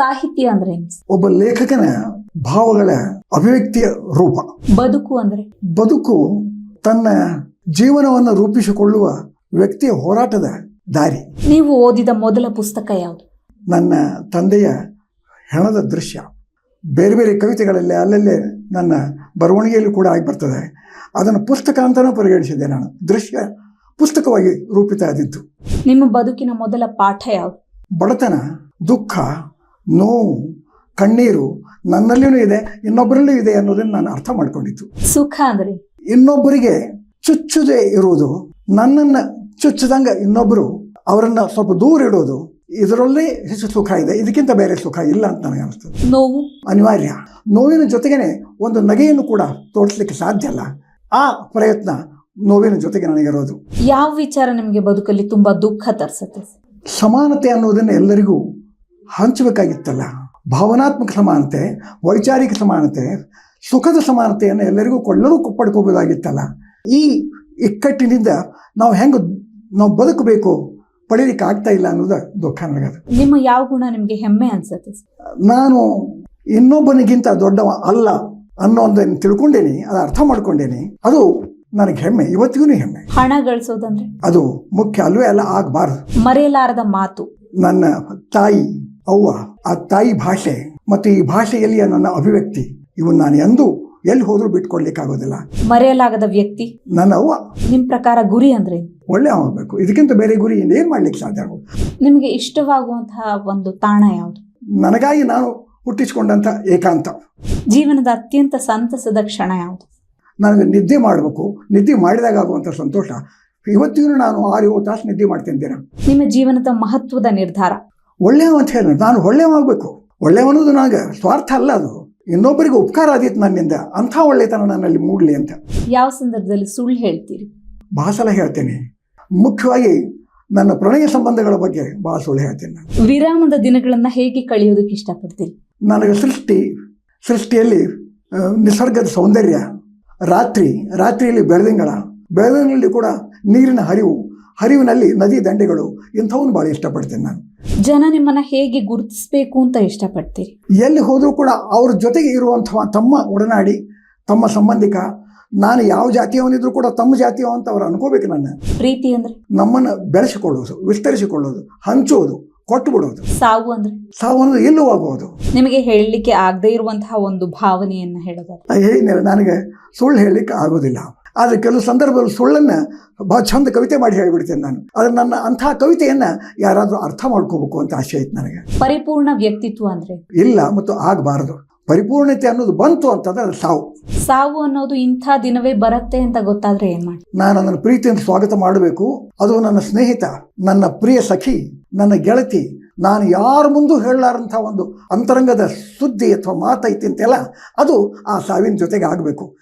ಸಾಹಿತ್ಯ ಅಂದ್ರೆ ಒಬ್ಬ ಲೇಖಕನ ಭಾವಗಳ ಅಭಿವ್ಯಕ್ತಿಯ ರೂಪ. ಬದುಕು ಅಂದ್ರೆ? ಬದುಕು ತನ್ನ ಜೀವನವನ್ನು ರೂಪಿಸಿಕೊಳ್ಳುವ ವ್ಯಕ್ತಿಯ ಹೋರಾಟದ ದಾರಿ. ನೀವು ಓದಿದ ಮೊದಲ ಪುಸ್ತಕ ಯಾವುದು? ನನ್ನ ತಂದೆಯ ಹೆಣದ ದೃಶ್ಯ. ಬೇರೆ ಬೇರೆ ಕವಿತೆಗಳಲ್ಲಿ ಅಲ್ಲಲ್ಲೇ ನನ್ನ ಬರವಣಿಗೆಯಲ್ಲಿ ಕೂಡ ಆಗಿ ಬರ್ತದೆ. ಅದನ್ನು ಪುಸ್ತಕ ಅಂತಲೂ ಪರಿಗಣಿಸಿದ್ದೆ ನಾನು. ದೃಶ್ಯ ಪುಸ್ತಕವಾಗಿ ರೂಪಿತ ಆದಿತ್ತು ನಿಮ್ಮ ಬದುಕಿನ ಮೊದಲ ಪಾಠ ಯಾವುದು? ಬಡತನ ದುಃಖ ನೋವು ಕಣ್ಣೀರು ನನ್ನಲ್ಲಿಯೂ ಇದೆ ಇನ್ನೊಬ್ಬರಲ್ಲೂ ಇದೆ ಅನ್ನೋದನ್ನು ನಾನು ಅರ್ಥ ಮಾಡ್ಕೊಂಡಿತ್ತು ಸುಖ ಅಂದ್ರೆ? ಇನ್ನೊಬ್ಬರಿಗೆ ಚುಚ್ಚದೆ ಇರುವುದು ನನ್ನನ್ನು ಚುಚ್ಚದಂಗೆ ಇನ್ನೊಬ್ಬರು ಅವರನ್ನು ಸ್ವಲ್ಪ ದೂರ ಇಡೋದು ಇದರಲ್ಲಿ ಹೆಚ್ಚು ಸುಖ ಇದೆ ಇದಕ್ಕಿಂತ ಬೇರೆ ಸುಖ ಇಲ್ಲ ಅಂತ ನನಗೆ ಅನಿಸ್ತದೆ. ನೋವು? ಅನಿವಾರ್ಯ. ನೋವಿನ ಜೊತೆಗೇನೆ ಒಂದು ನಗೆಯನ್ನು ಕೂಡ ತೋರಿಸ್ಲಿಕ್ಕೆ ಸಾಧ್ಯ ಅಲ್ಲ. ಆ ಪ್ರಯತ್ನ ನೋವಿನ ಜೊತೆಗೆ ನನಗಿರೋದು. ಯಾವ ವಿಚಾರ ನಿಮಗೆ ಬದುಕಲ್ಲಿ ತುಂಬಾ ದುಃಖ ತರಿಸುತ್ತೆ? ಸಮಾನತೆ ಅನ್ನೋದನ್ನು ಎಲ್ಲರಿಗೂ ಹಂಚಬೇಕಾಗಿತ್ತಲ್ಲ. ಭಾವನಾತ್ಮಕ ಸಮಾನತೆ ವೈಚಾರಿಕ ಸಮಾನತೆ ಸುಖದ ಸಮಾನತೆಯನ್ನು ಎಲ್ಲರಿಗೂ ಕೊಳ್ಳಲು ಪಡ್ಕೋಬೋದಾಗಿತ್ತಲ್ಲ ಈ ಇಕ್ಕಟ್ಟಿನಿಂದ ನಾವು ಹೆಂಗೆ ನಾವು ಬದುಕಬೇಕು ಪಡೀಲಿಕ್ಕೆ ಆಗ್ತಾ ಇಲ್ಲ ಅನ್ನೋದು ದುಃಖ ನನಗದು ನಿಮ್ಮ ಯಾವ ಗುಣ ನಿಮಗೆ ಹೆಮ್ಮೆ ಅನ್ಸುತ್ತೆ? ನಾನು ಇನ್ನೊಬ್ಬನಿಗಿಂತ ದೊಡ್ಡವ ಅಲ್ಲ ಅನ್ನೋ ಒಂದನ್ನು ತಿಳ್ಕೊಂಡೇನಿ ಅದು ಅರ್ಥ ಮಾಡ್ಕೊಂಡೇನಿ ಅದು ನನಗೆ ಹೆಮ್ಮೆ ಇವತ್ತಿಗೂ ಹೆಮ್ಮೆ. ಹಣ ಗಳಿಸೋದಂದ್ರೆ? ಅದು ಮುಖ್ಯ ಅಲ್ವೇ ಅಲ್ಲ ಆಗಬಾರ್ದು. ಮರೆಯಲಾರದ ಮಾತು. ನನ್ನ ತಾಯಿ ಅವ್ವ ಆ ತಾಯಿ ಭಾಷೆ ಮತ್ತು ಈ ಭಾಷೆಯಲ್ಲಿಯ ನನ್ನ ಅಭಿವ್ಯಕ್ತಿ ಇವನ್ ನಾನು ಎಂದು ಎಲ್ಲಿ ಹೋದ್ರೂ ಬಿಟ್ಕೊಡ್ಲಿಕ್ಕಾಗೋದಿಲ್ಲ. ಮರೆಯಲಾಗದ ವ್ಯಕ್ತಿ? ನನ್ನ ಅವ್ವ. ನಿಮ್ ಪ್ರಕಾರ ಗುರಿ ಅಂದ್ರೆ? ಏನು? ಒಳ್ಳೆ ಆಗಬೇಕು ಇದಕ್ಕಿಂತ ಬೇರೆ ಗುರಿ ಇನ್ನೇನು ಮಾಡ್ಲಿಕ್ಕೆ ಸಾಧ್ಯ ಆಗೋದು ನಿಮಗೆ ಇಷ್ಟವಾಗುವಂತಹ ಒಂದು ತಾಣ ಯಾವುದು? ನನಗಾಗಿ ನಾನು ಹುಟ್ಟಿಸಿಕೊಂಡಂಥ ಏಕಾಂತ. ಜೀವನದ ಅತ್ಯಂತ ಸಂತಸದ ಕ್ಷಣ ಯಾವುದು? ನನಗೆ ನಿದ್ದೆ ಮಾಡಬೇಕು. ನಿದ್ದೆ ಮಾಡಿದಾಗ ಆಗುವಂಥ ಸಂತೋಷ. ಇವತ್ತಿಗೂ ನಾನು ಆರು ಏಳು ತಾಸು ನಿದ್ದೆ ಮಾಡ್ತಿದ್ದೇನೆ ನಿಮ್ಮ ಜೀವನದ ಮಹತ್ವದ ನಿರ್ಧಾರ? ಒಳ್ಳೆಯವ ಅಂತ ಹೇಳಿ ನಾನು ಒಳ್ಳೆಯವಾಗಬೇಕು ಒಳ್ಳೆಯವ ಅನ್ನೋದು ನನಗೆ ಸ್ವಾರ್ಥ ಅಲ್ಲ ಅದು. ಇನ್ನೊಬ್ಬರಿಗೆ ಉಪಕಾರ ಆದಿತ್ತು ನನ್ನಿಂದ. ಅಂಥ ಒಳ್ಳೆತನ ನನ್ನಲ್ಲಿ ಮೂಡಲಿ ಅಂತ. ಯಾವ ಸಂದರ್ಭದಲ್ಲಿ ಸುಳ್ಳು ಹೇಳ್ತೀರಿ? ಭಾಳ ಸಲ ಹೇಳ್ತೇನೆ. ಮುಖ್ಯವಾಗಿ ನನ್ನ ಪ್ರಣಯ ಸಂಬಂಧಗಳ ಬಗ್ಗೆ ಭಾಳ ಸುಳ್ಳು ಹೇಳ್ತೇನೆ ನಾನು. ವಿರಾಮದ ದಿನಗಳನ್ನು ಹೇಗೆ ಕಳೆಯೋದಕ್ಕೆ ಇಷ್ಟಪಡ್ತೀರಿ? ನನಗೆ ಸೃಷ್ಟಿ ಸೃಷ್ಟಿಯಲ್ಲಿ ಆ, ನಿಸರ್ಗದ ಸೌಂದರ್ಯ ರಾತ್ರಿ ರಾತ್ರಿಯಲ್ಲಿ ಬೆಳದಿಂಗಳ ಬೆಳದಿಂಗಳಲ್ಲಿ ಕೂಡ ನೀರಿನ ಹರಿವು ಹರಿವಿನಲ್ಲಿ ನದಿ ದಂಡೆಗಳು ಇಂಥವನ್ನು ಭಾಳ ಇಷ್ಟಪಡ್ತೀನಿ ನಾನು. ಜನ ನಿಮ್ಮನ್ನ ಹೇಗೆ ಗುರುತಿಸಬೇಕು ಅಂತ ಇಷ್ಟಪಡ್ತೀರಿ? ಎಲ್ಲಿ ಹೋದರೂ ಕೂಡ ಅವ್ರ ಜೊತೆಗೆ ಇರುವಂತಹ ತಮ್ಮ ಒಡನಾಡಿ ತಮ್ಮ ಸಂಬಂಧಿಕ ನಾನು ಯಾವ ಜಾತಿಯವನಿದ್ರು ಕೂಡ ತಮ್ಮ ಜಾತಿಯವ ಅಂತ ಅವ್ರು ಅನ್ಕೋಬೇಕು ನನ್ನ. ಪ್ರೀತಿ ಅಂದ್ರೆ? ನಮ್ಮನ್ನು ಬೆಳೆಸಿಕೊಳ್ಳೋದು ವಿಸ್ತರಿಸಿಕೊಳ್ಳೋದು ಹಂಚೋದು ಕೊಟ್ಟು ಬಿಡೋದು ಸಾವು ಅಂದ್ರೆ? ಸಾವು ಅನ್ನೋದು ಎಲ್ಲೂ ಆಗೋದು ನಿಮಗೆ ಹೇಳಲಿಕ್ಕೆ ಆಗದೇ ಇರುವಂತಹ ಒಂದು ಭಾವನೆಯನ್ನ ಹೇಳೋದು ನನಗೆ ಸುಳ್ಳು ಹೇಳಲಿಕ್ಕೆ ಆಗೋದಿಲ್ಲ. ಆದರೆ ಕೆಲವು ಸಂದರ್ಭದಲ್ಲಿ ಸುಳ್ಳನ್ನು ಭಾಳ ಚಂದ ಕವಿತೆ ಮಾಡಿ ಹೇಳಿಬಿಡ್ತೇನೆ ನಾನು. ಆದರೆ ನನ್ನ ಅಂಥ ಕವಿತೆಯನ್ನು ಯಾರಾದರೂ ಅರ್ಥ ಮಾಡ್ಕೋಬೇಕು ಅಂತ ಆಸೆ ಐತೆ ನನಗೆ. ಪರಿಪೂರ್ಣ ವ್ಯಕ್ತಿತ್ವ ಅಂದರೆ? ಇಲ್ಲ ಮತ್ತು ಆಗಬಾರದು. ಪರಿಪೂರ್ಣತೆ ಅನ್ನೋದು ಬಂತು ಅಂತಂದ್ರೆ ಅದು ಸಾವು. ಸಾವು ಅನ್ನೋದು ಇಂಥ ದಿನವೇ ಬರುತ್ತೆ ಅಂತ ಗೊತ್ತಾದ್ರೆ ಏನ್ ಮಾಡಿ ನಾನು ಅದನ್ನು ಪ್ರೀತಿಯಿಂದ ಸ್ವಾಗತ ಮಾಡಬೇಕು. ಅದು ನನ್ನ ಸ್ನೇಹಿತ ನನ್ನ ಪ್ರಿಯ ಸಖಿ ನನ್ನ ಗೆಳತಿ ನಾನು ಯಾರ ಮುಂದೂ ಹೇಳಲಾರಂಥ ಒಂದು ಅಂತರಂಗದ ಸುದ್ದಿ ಅಥವಾ ಮಾತೈತಿ ಅಂತೆಲ್ಲ ಅದು ಆ ಸಾವಿನ ಜೊತೆಗೆ ಆಗಬೇಕು.